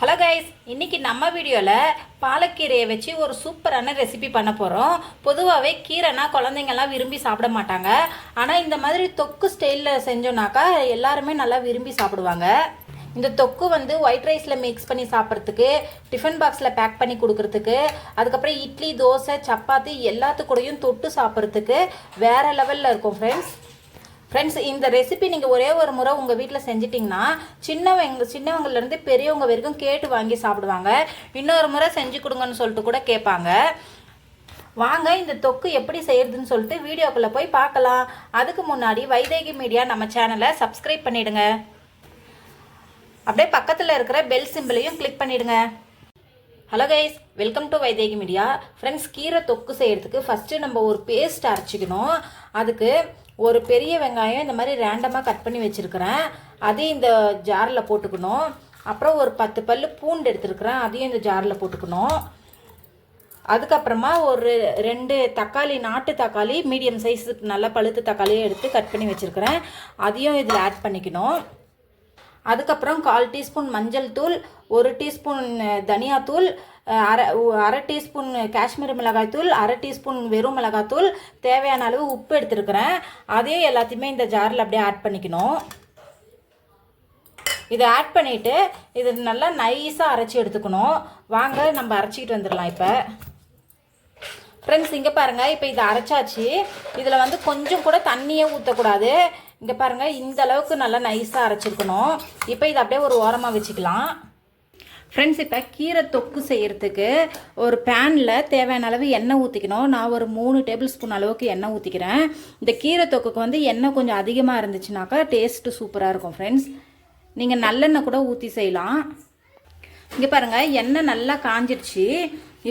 Hello guys இன்றைக்கி நம்ம வீடியோவில் பாலக்கீரையை வச்சு ஒரு சூப்பரான ரெசிபி பண்ண போகிறோம் பொதுவாகவே கீரைனா குழந்தைங்கள்லாம் விரும்பி சாப்பிட மாட்டாங்க. ஆனால் இந்த மாதிரி தொக்கு ஸ்டைலில் செஞ்சோன்னாக்கா எல்லாருமே நல்லா விரும்பி சாப்பிடுவாங்க. இந்த தொக்கு வந்து ஒயிட் ரைஸில் மிக்ஸ் பண்ணி சாப்பிட்றதுக்கு டிஃபன் பாக்ஸில் பேக் பண்ணி கொடுக்கறதுக்கு அதுக்கப்புறம் இட்லி தோசை சப்பாத்தி எல்லாத்துக்கூடயும் தொட்டு சாப்பிட்றதுக்கு வேறு லெவலில் இருக்கும் ஃப்ரெண்ட்ஸ் ஃப்ரெண்ட்ஸ் இந்த ரெசிபி நீங்கள் ஒரே ஒரு முறை உங்கள் வீட்டில் செஞ்சிட்டிங்கன்னா சின்னவங்க சின்னவங்கலேருந்து பெரியவங்க வரைக்கும் கேட்டு வாங்கி சாப்பிடுவாங்க. இன்னொரு முறை செஞ்சு கொடுங்கன்னு சொல்லிட்டு கூட கேட்பாங்க. வாங்க இந்த தொக்கு எப்படி செய்யறதுன்னு சொல்லிட்டு வீடியோக்குள்ளே போய் பார்க்கலாம். அதுக்கு முன்னாடி வைதேகி மீடியா நம்ம சேனலை சப்ஸ்கிரைப் பண்ணிவிடுங்க அப்படியே பக்கத்தில் இருக்கிற பெல் சிம்பிளையும் கிளிக் பண்ணிவிடுங்க hello guys welcome to Vaidehi media. Friends கீரை தொக்கு செய்கிறதுக்கு ஃபஸ்ட்டு நம்ம ஒரு பேஸ்ட் அரைச்சிக்கணும். அதுக்கு ஒரு பெரிய வெங்காயம் இந்த மாதிரி ரேண்டமாக கட் பண்ணி வச்சுருக்கிறேன். அதையும் இந்த ஜாரில் போட்டுக்கணும். அப்புறம் ஒரு பத்து பல்லு பூண்டு எடுத்துருக்குறேன். அதையும் இந்த ஜாரில் போட்டுக்கணும். அதுக்கப்புறமா ஒரு ரெண்டு தக்காளி நாட்டு தக்காளி மீடியம் சைஸ் நல்லா பழுத்து தக்காளியும் எடுத்து கட் பண்ணி வச்சுருக்கிறேன். அதையும் இதில் ஆட் பண்ணிக்கணும். அதுக்கப்புறம் கால் டீஸ்பூன் மஞ்சள் தூள் ஒரு டீஸ்பூன் தனியாத்தூள் அரை அரை டீஸ்பூன் காஷ்மீர் மிளகாய் தூள் அரை டீஸ்பூன் வெறும் மிளகாய் தூள் தேவையான அளவு உப்பு எடுத்துருக்கிறேன். அதையும் எல்லாத்தையுமே இந்த ஜாரில் அப்படியே ஆட் பண்ணிக்கணும். இதை ஆட் பண்ணிவிட்டு இது நல்லா நைஸாக அரைச்சி எடுத்துக்கணும். வாங்க நம்ம அரைச்சிக்கிட்டு வந்துடலாம் இப்போ. ஃப்ரெண்ட்ஸ் இங்கே பாருங்கள் இப்போ இதை அரைச்சாச்சு. இதில் வந்து கொஞ்சம் கூட தண்ணியே ஊற்றக்கூடாது இங்கே பாருங்கள் இந்த அளவுக்கு நல்லா நைஸாக அரைச்சிருக்கணும். இப்போ இதை அப்படியே ஒரு ஓரமாக வச்சுக்கலாம். ஃப்ரெண்ட்ஸ் இப்போ கீரை தொக்கு செய்கிறதுக்கு ஒரு பேனில் தேவையான அளவு எண்ணெய் ஊற்றிக்கணும் நான் ஒரு மூணு டேபிள் ஸ்பூன் அளவுக்கு எண்ணெய் ஊற்றிக்கிறேன் இந்த கீரை தொக்குக்கு வந்து எண்ணெய் கொஞ்சம் அதிகமாக இருந்துச்சுனாக்கா டேஸ்ட்டு சூப்பராக இருக்கும் ஃப்ரெண்ட்ஸ் நீங்கள் நல்லெண்ணெய் கூட ஊற்றி செய்யலாம். இங்கே பாருங்கள் எண்ணெய் நல்லா காஞ்சிருச்சு.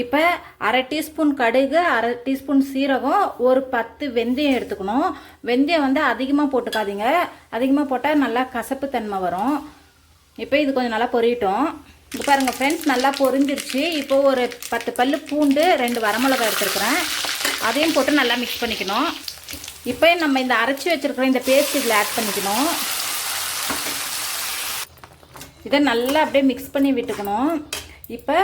இப்போ அரை டீஸ்பூன் கடுகு அரை டீஸ்பூன் சீரகம் ஒரு பத்து வெந்தயம் எடுத்துக்கணும். வெந்தயம் வந்து அதிகமாக போட்டுக்காதீங்க. அதிகமாக போட்டால் நல்லா கசப்பு தன்மை வரும். இப்போ இது கொஞ்சம் நல்லா பொரியட்டும். இப்போ பாருங்கள் ஃப்ரெண்ட்ஸ் நல்லா பொரிஞ்சிருச்சு. இப்போ ஒரு பத்து பல்லு பூண்டு ரெண்டு வரமிளகாய் எடுத்துருக்குறேன். அதையும் போட்டு நல்லா மிக்ஸ் பண்ணிக்கணும். இப்போ நம்ம இந்த அரைச்சி வச்சுருக்கிற இந்த பேஸ்ட் இதில் ஆட் பண்ணிக்கணும். இதை நல்லா அப்படியே மிக்ஸ் பண்ணி விட்டுக்கணும். இப்போ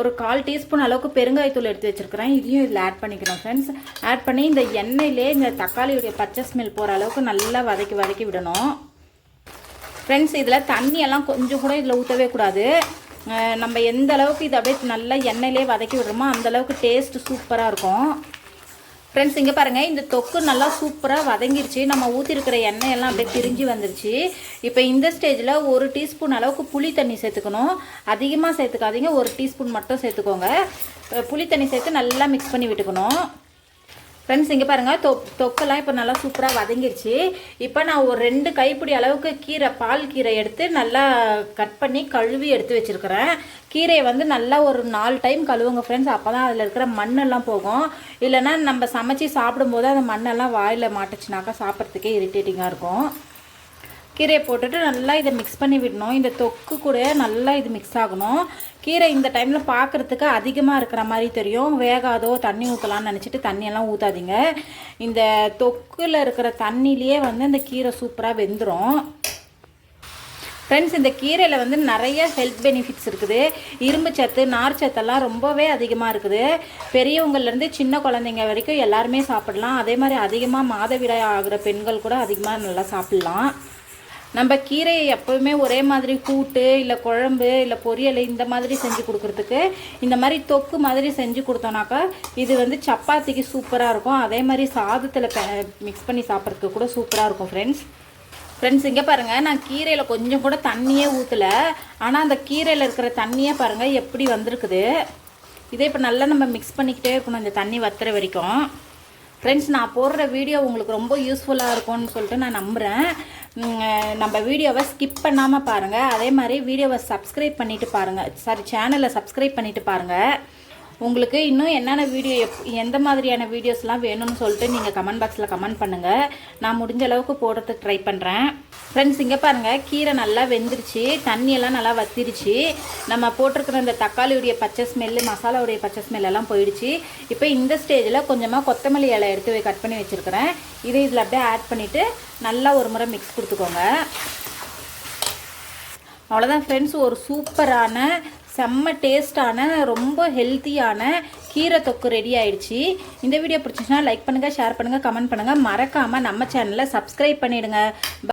ஒரு கால் டீஸ்பூன் அளவுக்கு பெருங்காயத்தூள் எடுத்து வச்சுருக்கிறேன். இதையும் இதில் ஆட் பண்ணிக்கணும் ஃப்ரெண்ட்ஸ் ஆட் பண்ணி இந்த எண்ணெயிலே இந்த தக்காளியுடைய பச்சை ஸ்மெல் போகிற அளவுக்கு நல்லா வதக்கி வதக்கி விடணும். ஃப்ரெண்ட்ஸ் இதில் தண்ணியெல்லாம் கொஞ்சம் கூட இதில் ஊற்றவே கூடாது. நம்ம எந்த அளவுக்கு இதை அப்படியே நல்லா எண்ணெயிலே வதக்கி விடுறோமோ அந்த அளவுக்கு டேஸ்ட் சூப்பராக இருக்கும். ஃப்ரெண்ட்ஸ் இங்கே பாருங்கள் இந்த தொக்கு நல்லா சூப்பராக வதங்கிருச்சு. நம்ம ஊற்றிருக்கிற எண்ணெய் எல்லாம் அப்படியே பிரிஞ்சு வந்துருச்சு. இப்போ இந்த ஸ்டேஜில் ஒரு டீஸ்பூன் அளவுக்கு புளி தண்ணி சேர்த்துக்கணும். அதிகமாக சேர்த்துக்காதீங்க ஒரு டீஸ்பூன் மட்டும் சேர்த்துக்கோங்க. புளி தண்ணி சேர்த்து நல்லா மிக்ஸ் பண்ணி விட்டுக்கணும். ஃப்ரெண்ட்ஸ் இங்கே பாருங்கள் தொ தொக்கெல்லாம் இப்போ நல்லா சூப்பராக வதங்கிருச்சு. இப்போ நான் ஒரு ரெண்டு கைப்பிடி அளவுக்கு கீரை பால் கீரை எடுத்து நல்லா கட் பண்ணி கழுவி எடுத்து வச்சுருக்கிறேன். கீரையை வந்து நல்லா ஒரு நாலு டைம் கழுவுங்க ஃப்ரெண்ட்ஸ் அப்போ தான் அதில் இருக்கிற மண்ணெல்லாம் போகும். இல்லைன்னா நம்ம சமைச்சு சாப்பிடும்போது அந்த மண்ணெல்லாம் வாயில் மாட்டுச்சுனாக்கா சாப்பிட்றதுக்கே இரிட்டேட்டிங்காக இருக்கும். கீரையை போட்டுட்டு நல்லா இதை மிக்ஸ் பண்ணி விடணும். இந்த தொக்கு கூட நல்லா இது மிக்ஸ் ஆகணும். கீரை இந்த டைமில் பார்க்குறதுக்கு அதிகமாக இருக்கிற மாதிரி தெரியும். வேகாதோ தண்ணி ஊற்றலாம்னு நினச்சிட்டு தண்ணியெல்லாம் ஊற்றாதீங்க இந்த தொக்கில் இருக்கிற தண்ணியிலேயே வந்து இந்த கீரை சூப்பராக வெந்துடும் ஃப்ரெண்ட்ஸ் இந்த கீரையில் வந்து நிறைய ஹெல்த் பெனிஃபிட்ஸ் இருக்குது. இரும்பு சத்து நார் சத்தெல்லாம் ரொம்பவே அதிகமாக இருக்குது. பெரியவங்கள்லேருந்து சின்ன குழந்தைங்க வரைக்கும் எல்லாருமே சாப்பிடலாம். அதே மாதிரி அதிகமாக மாதவிடாய் ஆகிற பெண்கள் கூட அதிகமாக நல்லா சாப்பிட்லாம். நம்ம கீரையை எப்போவுமே ஒரே மாதிரி கூட்டு இல்லை குழம்பு இல்லை பொரியல் இந்த மாதிரி செஞ்சு கொடுக்குறதுக்கு இந்த மாதிரி தொக்கு மாதிரி செஞ்சு கொடுத்தோன்னாக்கா இது வந்து சப்பாத்திக்கு சூப்பராக இருக்கும். அதே மாதிரி சாதத்தில் மிக்ஸ் பண்ணி சாப்பிட்றதுக்கு கூட சூப்பராக இருக்கும் ஃப்ரெண்ட்ஸ் ஃப்ரெண்ட்ஸ் இங்கே பாருங்கள் நான் கீரையில் கொஞ்சம் கூட தண்ணியே ஊற்றலை ஆனால் அந்த கீரையில் இருக்கிற தண்ணியே பாருங்கள் எப்படி வந்திருக்குது. இதே இப்போ நல்லா நம்ம மிக்ஸ் பண்ணிக்கிட்டே இருக்கணும் இந்த தண்ணி வத்துற வரைக்கும். ஃப்ரெண்ட்ஸ் நான் போடுற வீடியோ உங்களுக்கு ரொம்ப யூஸ்ஃபுல்லாக இருக்கும்னு சொல்லிட்டு நான் நம்புகிறேன் நம்ம வீடியோவை ஸ்கிப் பண்ணாமல் பாருங்கள் அதே மாதிரி வீடியோவை சப்ஸ்கிரைப் பண்ணிவிட்டு பாருங்கள் சாரி சேனலை சப்ஸ்கிரைப் பண்ணிவிட்டு பாருங்கள் உங்களுக்கு இன்னும் என்னென்ன வீடியோ எப் எந்த மாதிரியான வீடியோஸ்லாம் வேணும்னு சொல்லிட்டு நீங்கள் கமெண்ட் பாக்ஸில் கமெண்ட் பண்ணுங்கள் நான் முடிஞ்ச அளவுக்கு போடுறதுக்கு ட்ரை பண்ணுறேன் ஃப்ரெண்ட்ஸ் இங்கே பாருங்கள் கீரை நல்லா வெந்துருச்சு. தண்ணியெல்லாம் நல்லா வத்திருச்சு. நம்ம போட்டிருக்கிற இந்த தக்காளியுடைய பச்சை ஸ்மெல்லு மசாலாவுடைய பச்சை ஸ்மெல் எல்லாம் போயிடுச்சு. இப்போ இந்த ஸ்டேஜில் கொஞ்சமாக கொத்தமல்லி இலை எடுத்து கட் பண்ணி வச்சுருக்கிறேன். இதை இதில் அப்படியே ஆட் பண்ணிவிட்டு நல்லா ஒரு முறை மிக்ஸ் கொடுத்துக்கோங்க. அவ்வளோதான் ஃப்ரெண்ட்ஸ் ஒரு சூப்பரான செம்ம டேஸ்டான ரொம்ப ஹெல்த்தியான கீரை தொக்கு ரெடி ஆயிடுச்சு. இந்த வீடியோ பிடிச்சிச்சுன்னா லைக் பண்ணுங்கள் ஷேர் பண்ணுங்கள் கமெண்ட் பண்ணுங்கள் மறக்காமல் நம்ம சேனலை சப்ஸ்கிரைப் பண்ணிவிடுங்க